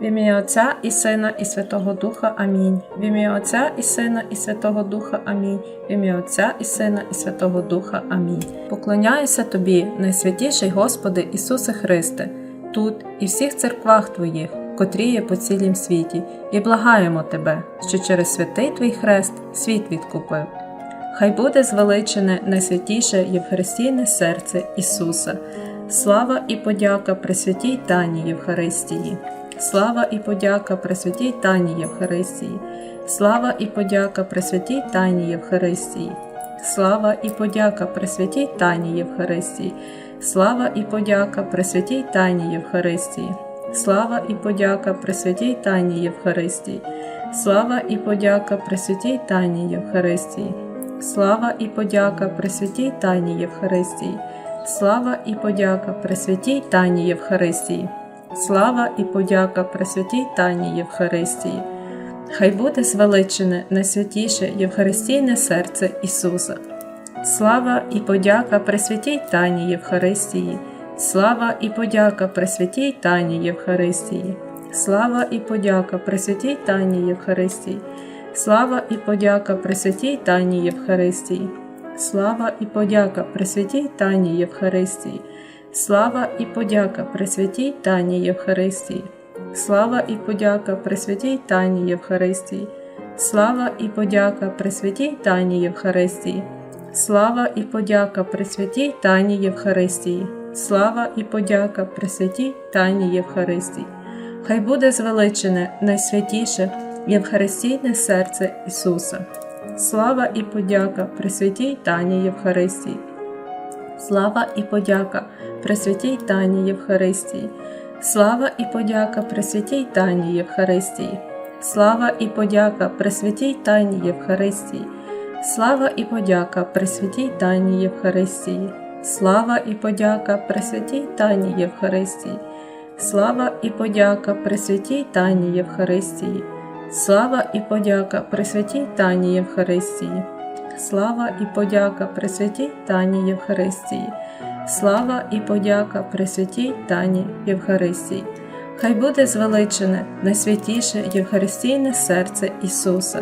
В ім'я Отця і Сина, і Святого Духа. Амінь. В ім'я Отця і Сина, і Святого Духа. Амінь. В ім'я Отця і Сина, і Святого Духа. Амінь. Поклоняюся Тобі, найсвятіший Господи Ісусе Христе, тут і всіх церквах Твоїх, котрі є по цілім світі, і благаємо Тебе, що через святий Твій хрест світ відкупив. Хай буде звеличене найсвятіше Євхаристійне серце Ісуса. Слава і подяка Пресвятій Тані Євхаристії. Слава і подяка Пресвятій Тані Євхаристії. Слава і подяка Пресвятій Тані Євхаристії. Слава і подяка Пресвятій Тані Євхаристії. Слава і подяка Пресвятій Тані Євхаристії. Слава і подяка Пресвятій Тані Євхаристії. Слава і подяка Пресвятій Тані Євхаристії. Слава і подяка Пресвятій Тані Євхаристії. Слава і подяка Пресвятій Тані Євхаристії. Слава і подяка Пресвятій Тані Євхаристії. Хай буде звеличене найсвятіше Євхаристійне серце Ісуса. Слава і подяка Пресвятій Тані Євхаристії. Слава і подяка Пресвятій Тані Євхаристії. Слава і подяка Пресвятій Тані Євхаристії. Слава і подяка Пресвятій Тані Євхаристії. Слава і подяка Пресвятій Тані Євхаристії. Слава і подяка Пресвятій Тані Євхаристії. Слава і подяка Пресвятій Тані Євхаристії. Слава і подяка Пресвятій Тані Євхаристії. Слава і подяка Пресвятій Тані Євхаристії. Слава і подяка Пресвятій Тані Євхаристії. Хай буде звеличене найсвятіше Євхаристійне серце Ісуса. Слава і подяка Пресвятій Тані Євхаристії. Слава і подяка Пресвятій Тані Євхаристії. Слава і подяка Пресвятій Тані Євхаристії. Слава і подяка Пресвятій Тані Євхаристії. Слава і подяка Пресвятій Тані Євхаристії. Слава і подяка Пресвятій Тані Євхаристії. Слава і подяка Пресвятій Тані Євхаристії. Слава і подяка Пресвятій Тані Євхаристії. Слава і подяка Пресвятій Тані Євхаристії. Слава і подяка Пресвятій Тані Євхаристії. Хай буде звеличене найсвятіше Євхаристійне серце Ісуса.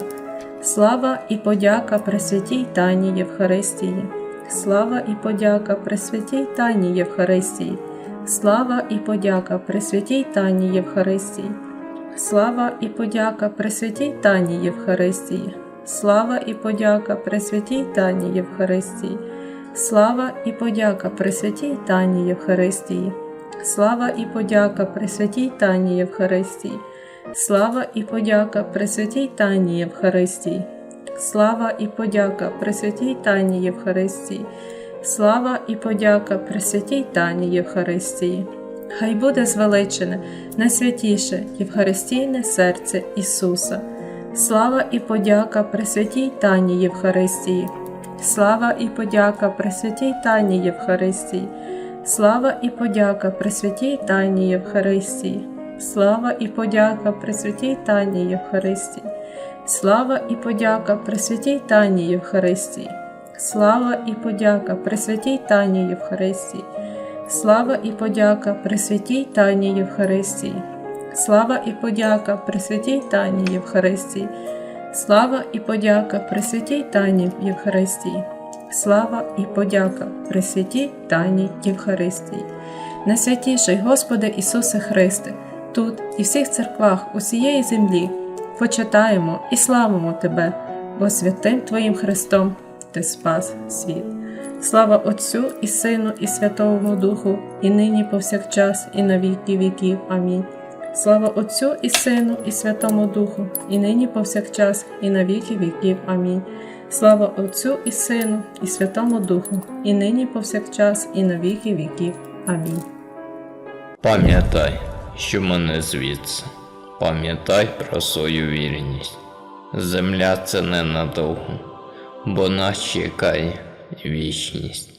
Слава і подяка Пресвятій Тані Євхаристії. Слава і подяка Пресвятій Тані Євхаристії. Слава і подяка Пресвятій Тані Євхаристії. Слава і подяка Пресвятій Тані Євхаристії. Слава і подяка Пресвятій Тані Євхаристії. Слава і подяка Пресвятій Тані Євхаристії. Слава і подяка Пресвятій Тані Євхаристії. Слава і подяка Пресвятій Тані Євхаристії. Слава і подяка Пресвятій Тані Євхаристії. Слава і подяка Пресвятій Тані Євхаристії. Хай буде звеличене найсвятіше Євхаристійне серце Ісуса. Слава і подяка Пресвятій Тані Євхаристії. Слава і подяка Пресвятій Тані Євхаристії. Слава і подяка Пресвятій Тані Євхаристії. Слава і подяка Пресвятій Тані Євхаристії. Слава і подяка Пресвятій Тані Євхаристії. Слава і подяка Пресвятій Тані Євхаристії. Слава і подяка Пресвятій Тані Євхаристії. Слава і подяка Пресвятій Тані Євхаристії. Слава і подяка Пресвятій Тані Євхаристії. Слава і подяка Пресвятій Тані Євхаристії. Найсвятіший Господи Ісусе Христе, тут і всіх церквах усієї землі почитаємо і славимо Тебе, бо святим Твоїм Христом Ти спас світ. Слава Отцю і Сину, і Святому Духу, і нині повсякчас, і на віки віків. Амінь. Слава Отцю і Сину, і Святому Духу, і нині повсякчас, і на віки віків. Амінь. Слава Отцю і Сину, і Святому Духу, і нині повсякчас, і на віки віків. Амінь. Пам'ятай, що мене звідси. Пам'ятай про свою вірність. Земля це ненадовго, бо нас чекає вічність.